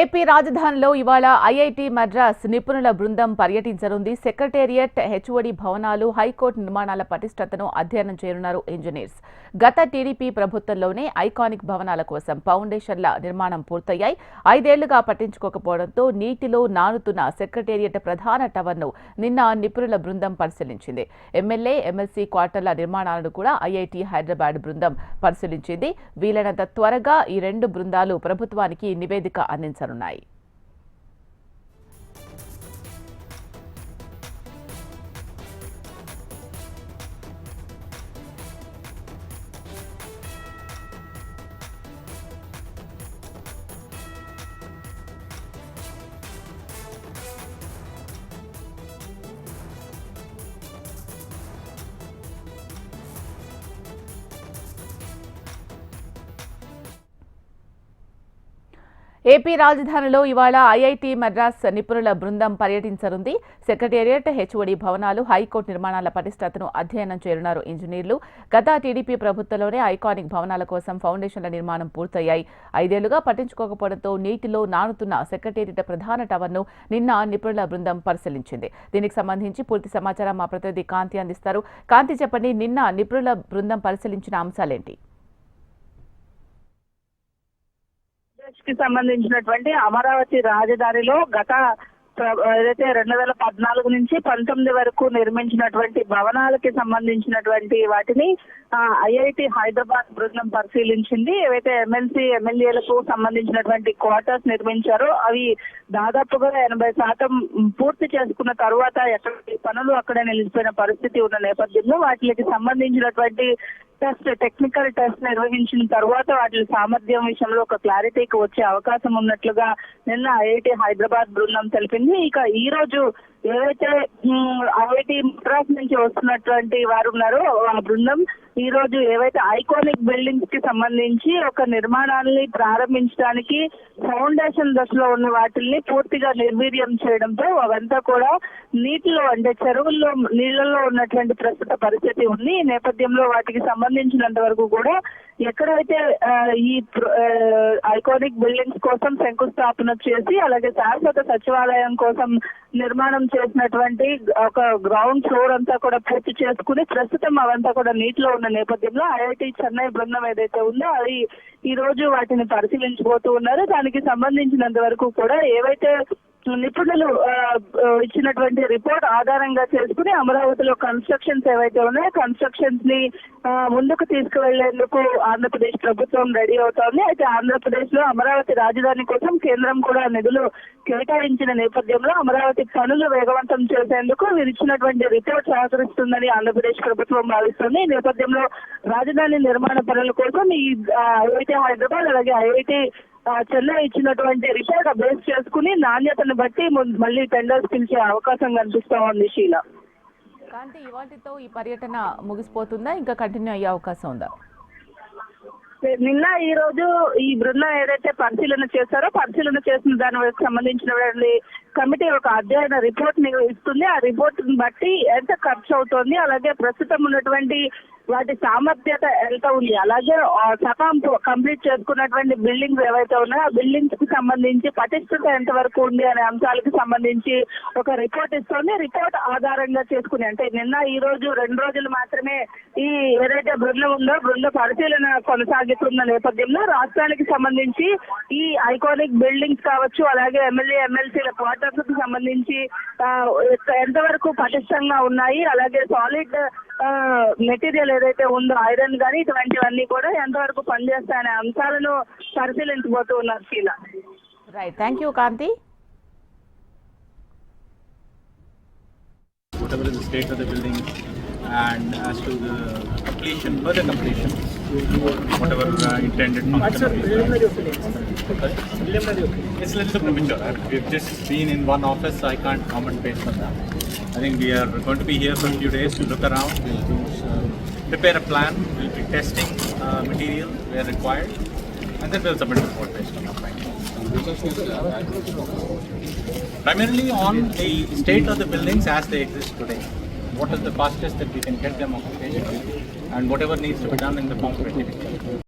AP రాజధానిలో ఇవాళ IIT Madras నిపుణుల బృందం పర్యటించనుంది. సెక్రటేరియట్ హెచ్ఓడి భవనాలు హైకోర్టు నిర్మాణాల పటిష్టతను అధ్యయనం చేయనున్నారు ఇంజనీర్స్. గత టీడీపీ ప్రభుత్వంలోనే ఐకానిక్ భవనాల కోసం ఫౌండేషన్ల నిర్మాణం పూర్తయ్యాయి. ఐదేళ్ళుగా పట్టించుకోకపోవడంతో నీటిలో నానుతున్న సెక్రటేరియట్ ప్రధాన టవర్ను నిన్న నిపుణుల బృందం పరిశీలించింది. ఎమ్మెల్యే ఎమ్మెల్సీ క్వార్టర్ల నిర్మాణాలను కూడా ఐఐటి హైదరాబాద్ బృందం పరిశీలించింది. వీలైనంత త్వరగా ఈ రెండు బృందాలు ప్రభుత్వానికి నివేదిక అందించారు అందించనున్నాయి ఏపీ రాజధానిలో ఇవాళ ఐఐటి మద్రాస్ నిపుణుల బృందం పర్యటించనుంది. సెక్రటేరియట్ హెచ్ఓడి భవనాలు హైకోర్టు నిర్మాణాల పటిష్టతను అధ్యయనం చేరున్నారు ఇంజనీర్లు. గత టీడీపీ ప్రభుత్వంలోనే ఐకానిక్ భవనాల కోసం ఫౌండేషన్ల నిర్మాణం పూర్తయ్యాయి. ఐదేళ్ళుగా పట్టించుకోకపోవడంతో నీటిలో నానుతున్న సెక్రటేరియట్ ప్రధాన టవర్ను నిన్న నిపుణుల బృందం పరిశీలించింది. దీనికి సంబంధించి పూర్తి సమాచారం మా ప్రతినిధి కాంతి అందిస్తారు. కాంతి చెప్పండి నిన్న నిపుణుల బృందం పరిశీలించిన అంశాలేంటి? కి సంబంధించినటువంటి అమరావతి రాజధానిలో గత ఏదైతే రెండు వేల పద్నాలుగు నుంచి పంతొమ్మిది వరకు నిర్మించినటువంటి భవనాలకి సంబంధించినటువంటి వాటిని ఐఐటి హైదరాబాద్ బృందం పరిశీలించింది. ఏవైతే ఎమ్మెల్సీ ఎమ్మెల్యేలకు సంబంధించినటువంటి క్వార్టర్స్ నిర్మించారో అవి దాదాపుగా ఎనభై శాతం పూర్తి చేసుకున్న తర్వాత ఎక్కడ పనులు అక్కడ నిలిచిపోయిన పరిస్థితి ఉన్న నేపథ్యంలో వాటికి సంబంధించినటువంటి టెస్ట్ టెక్నికల్ టెస్ట్ నిర్వహించిన తర్వాత వాటి సామర్థ్యం విషయంలో ఒక క్లారిటీకి వచ్చే అవకాశం ఉన్నట్లుగా నిన్న ఐఐటి హైదరాబాద్ బృందం తెలిపింది. ఇక ఈ రోజు ఏవైతే ఐఐటి మద్రాస్ నుంచి వస్తున్నటువంటి వారు ఉన్నారో ఆ బృందం ఈ రోజు ఏవైతే ఐకానిక్ బిల్డింగ్స్కి సంబంధించి ఒక నిర్మాణాన్ని ప్రారంభించడానికి ఫౌండేషన్ దశలో ఉన్న వాటిల్ని పూర్తిగా నిర్వీర్యం చేయడంతో అవంతా కూడా నీటిలో అంటే చెరువుల్లో నీళ్ళలో ఉన్నటువంటి ప్రస్తుత పరిస్థితి ఉంది. ఈ నేపథ్యంలో వాటికి సంబంధించినంత వరకు కూడా ఎక్కడైతే ఈ ఐకానిక్ బిల్డింగ్స్ కోసం శంకుస్థాపన చేసి అలాగే శాశ్వత సచివాలయం కోసం నిర్మాణం చేసినటువంటి ఒక గ్రౌండ్ ఫ్లోర్ అంతా కూడా పూర్తి చేసుకుని ప్రస్తుతం అవంతా కూడా నీటిలో ఉన్న నేపథ్యంలో ఐఐటి చెన్నై బృందం ఏదైతే ఉందో అది ఈ రోజు వాటిని పరిశీలించబోతూ ఉన్నారు. దానికి సంబంధించినంత వరకు కూడా ఏవైతే నిపుణులు ఇచ్చినటువంటి రిపోర్ట్ ఆధారంగా చేసుకుని అమరావతిలో కన్స్ట్రక్షన్స్ ఏవైతే ఉన్నాయో కన్స్ట్రక్షన్స్ని ముందుకు తీసుకువెళ్ళేందుకు ఆంధ్రప్రదేశ్ ప్రభుత్వం రెడీ అవుతోంది. అయితే ఆంధ్రప్రదేశ్లో అమరావతి రాజధాని కోసం కేంద్రం కూడా నిధులు కేటాయించిన నేపథ్యంలో అమరావతి పనులు వేగవంతం చేసేందుకు వీరు ఇచ్చినటువంటి రిపోర్ట్ సహకరిస్తుందని ఆంధ్రప్రదేశ్ ప్రభుత్వం భావిస్తుంది. ఈ నేపథ్యంలో రాజధాని నిర్మాణ పనుల కోసం ఈ ఐఐటి హైదరాబాద్ అలాగే ఐఐటి చెన్నై ఇచ్చినటువంటి రిపోర్ట్ బేస్ చేసుకుని నాణ్యతను బట్టి మళ్ళీ టెండర్స్ పిలిచే అవకాశం కనిపిస్తా ఉంది షీలా కాంతి ఇవాటితో ఈ పర్యటన ముగిసిపోతుందా? ఇంకా కంటిన్యూ అయ్యే అవకాశం ఉందా? నిన్న ఈ రోజు ఈ బృందం ఏదైతే పరిశీలన చేశారో పరిశీలన చేసిన దానికి సంబంధించినటువంటి కమిటీ ఒక అధ్యయన రిపోర్ట్ని ఇస్తుంది ఆ రిపోర్ట్ని బట్టి ఎంత ఖర్చు అవుతుంది అలాగే ప్రస్తుతం ఉన్నటువంటి వాటి సామర్థ్యత ఎంత ఉంది అలాగే ఆ కంప్లీట్ చేసుకున్నటువంటి బిల్డింగ్స్ ఏవైతే ఉన్నాయో ఆ బిల్డింగ్స్కి సంబంధించి పటిష్టత ఎంత వరకు ఉంది అనే అంశాలకు సంబంధించి ఒక రిపోర్ట్ ఇస్తుంది. రిపోర్ట్ ఆధారంగా చేసుకుని అంటే నిన్న ఈ రోజు రెండు రోజులు మాత్రమే ఈ ఏదైతే బృందం ఉందో బృంద పరిశీలన కొనసాగుతున్న నేపథ్యంలో రాష్ట్రానికి సంబంధించి ఈ ఐకానిక్ బిల్డింగ్స్ కావచ్చు అలాగే ఎమ్మెల్యే ఎమ్మెల్సీల పార్టీ కి సంబంధించి ఎంతవరకు పటిష్టంగా ఉన్నాయి అలాగే సాలిడ్ మెటీరియల్ ఏదైతే ఉందో ఐరన్ కానీ ఇటువంటివన్నీ కూడా ఎంతవరకు పనిచేస్తాయనే అంశాలను పరిశీలించబోతూ ఉన్నారు Sheela. Right thank you Kanthi whatever is the state of the building and as to the completion, further completion, whatever uh, intended function. It's a little premature. We've just been in one office, I can't comment based on that. I think we are going to be here for a few days to look around, we'll do, uh, prepare a plan, we'll be testing uh, material where required, and then we'll submit a report based on our findings. Primarily on the state of the buildings as they exist today. What is the fastest that we can get them occupational and whatever needs to be done in the form of